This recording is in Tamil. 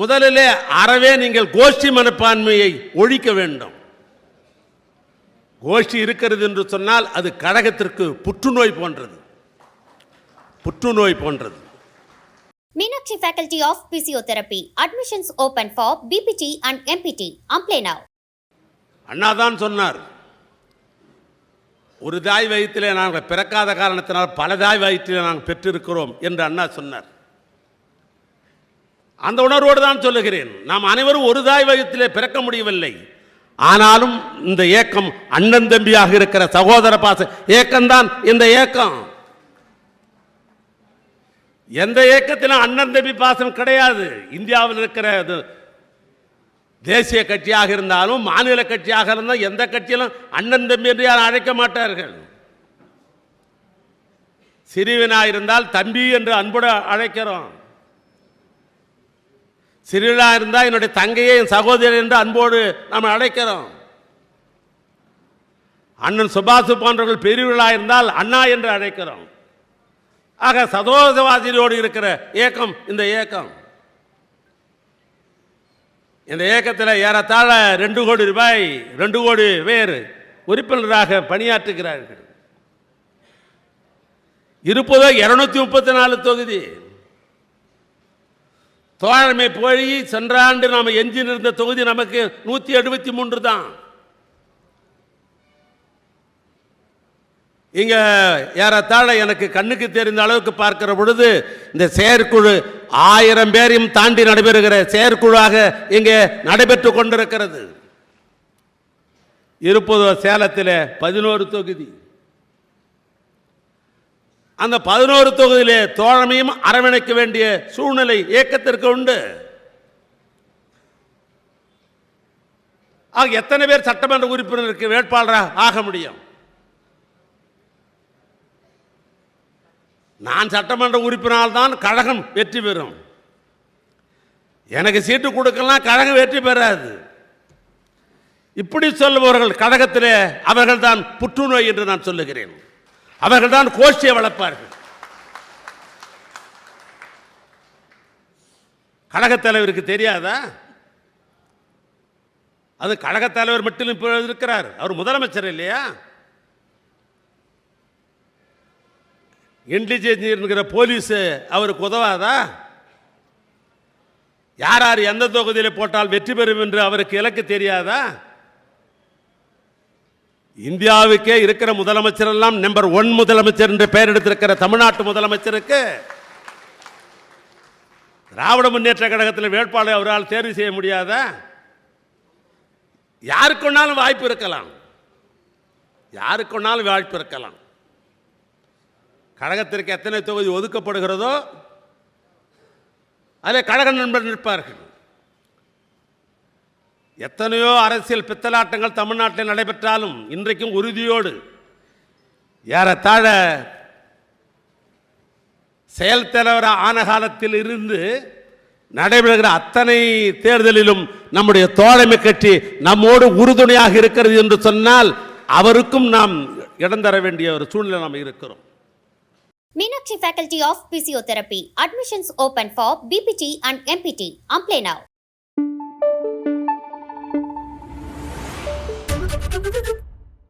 முதலிலே அறவே நீங்கள் கோஷ்டி மனப்பான்மையை ஒழிக்க வேண்டும் கோஷ்டி இருக்கிறது என்று சொன்னால் அது கழகத்திற்கு புற்றுநோய் போன்றது புற்றுநோய் போன்றது Faculty of Physiotherapy. Admissions open for BPT and MPT. Apply now. அண்ணா தான் சொன்னார் ஒரு தாய் வயிற்றிலே நாங்கள் பிறக்காத காரணத்தினால் பல தாய் வயிற்றிலே நாங்கள் பெற்றிருக்கிறோம் என்று அண்ணா சொன்னார் அந்த உணர்வோடு தான் சொல்லுகிறேன். நாம் அனைவரும் ஒரு தாய் வயத்திலே பிறக்க முடியவில்லை. ஆனாலும் இந்த ஏக்கம் அண்ணன் தம்பியாக இருக்கிற சகோதர பாச ஏக்கம்தான் இந்த ஏக்கம். எந்த ஏக்கத்திலும் அண்ணன் தம்பி பாசம் கிடையாது. இந்தியாவில் இருக்கிற தேசிய கட்சியாக இருந்தாலும் மாநில கட்சியாக இருந்தாலும் எந்த கட்சியிலும் அண்ணன் தம்பி என்று யாரும் அழைக்க மாட்டார்கள். சிறுவனாக இருந்தால் தம்பி என்று அன்போடு அழைக்கிறோம். சிறுவனா இருந்தால் என்னுடைய தங்கையை என் சகோதரி என்று அன்போடு நாம் அழைக்கிறோம். அண்ணன் சுபாசு போன்றவர்கள் பெரியவர்களாக இருந்தால் அண்ணா என்று அழைக்கிறோம். ஆக சதோசவாதியோடு இருக்கிற ஏக்கம் இந்த ஏக்கம். இந்த இயக்கத்தில் ஏறத்தாழ ரெண்டு கோடி ரூபாய் ரெண்டு கோடி பேர் உறுப்பினராக பணியாற்றுகிறார்கள். இருப்பதோ இருநூத்தி முப்பத்தி நாலு தொகுதி. தோழமை போய் சென்ற ஆண்டு நாம் எஞ்சி இருந்த தொகுதி நமக்கு நூற்றி எழுபத்தி மூன்று தான். இங்க ஏறத்தாழ எனக்கு கண்ணுக்கு தெரிந்த அளவுக்கு பார்க்கிற பொழுது இந்த செயற்குழு ஆயிரம் பேரையும் தாண்டி நடைபெறுகிற செயற்குழுவாக இங்கே நடைபெற்று கொண்டிருக்கிறது. இருப்பது சேலத்தில் பதினோரு தொகுதி. அந்த பதினோரு தொகுதியிலே தோழமையும் அரவணைக்க வேண்டிய சூழ்நிலை இயக்கத்திற்கு உண்டு. ஆக எத்தனை பேர் சட்டமன்ற உறுப்பினருக்கு வேட்பாளராக ஆக முடியும்? நான் சட்டமன்ற உறுப்பினால் தான் கழகம் வெற்றி பெறும். எனக்கு சீட்டு கொடுக்கலாம் கழகம் வெற்றி பெறாது. இப்படி சொல்லுபவர்கள் கழகத்திலே அவர்கள் தான் புற்றுநோய் என்று நான் சொல்லுகிறேன். அவர்கள் தான் கோஷ்டியை வளர்ப்பார்கள். கழகத் தலைவருக்கு தெரியாதா? அது கழகத் தலைவர் மட்டும் இப்போ இருக்கிறார். அவர் முதலமைச்சர் இல்லையா? இன்டெலிஜென்ஸ் இருக்கிற போலீஸ் அவருக்கு உதவாதா? யார் யார் எந்த தொகுதியில் போட்டால் வெற்றி பெறும் என்று அவருக்கு இலக்கு தெரியாதா? இந்தியாவுக்கே இருக்கிற முதலமைச்சர் எல்லாம் நம்பர் ஒன் முதலமைச்சர் என்று பெயர் எடுத்திருக்கிற தமிழ்நாட்டு முதலமைச்சருக்கு திராவிட முன்னேற்ற கழகத்தில் வேட்பாளர் அவரால் தேர்வு செய்ய முடியாத யாருக்கொன்னாலும் வாய்ப்பு இருக்கலாம். யாருக்கொன்னாலும் வாய்ப்பு இருக்கலாம். கழகத்திற்கு எத்தனை தொகுதி ஒதுக்கப்படுகிறதோ அதில் கழக நண்பர் நிற்பார்கள். எத்தனையோ அரசியல் பித்தலாட்டங்கள் தமிழ்நாட்டில் நடைபெற்றாலும் இன்றைக்கும் உறுதியோடு ஏறத்தாழ செயல் தலைவர் ஆன காலத்தில் இருந்து நடைபெறுகிற அத்தனை தேர்தலிலும் நம்முடைய தோழமை கட்சி நம்மோடு உறுதுணையாக இருக்கிறது என்று சொன்னால் அவருக்கும் நாம் இடம் தர வேண்டிய ஒரு சூழ்நிலை நாம் இருக்கிறோம். Meenakshi faculty of physiotherapy admissions open for BPT and MPT apply now Thank you.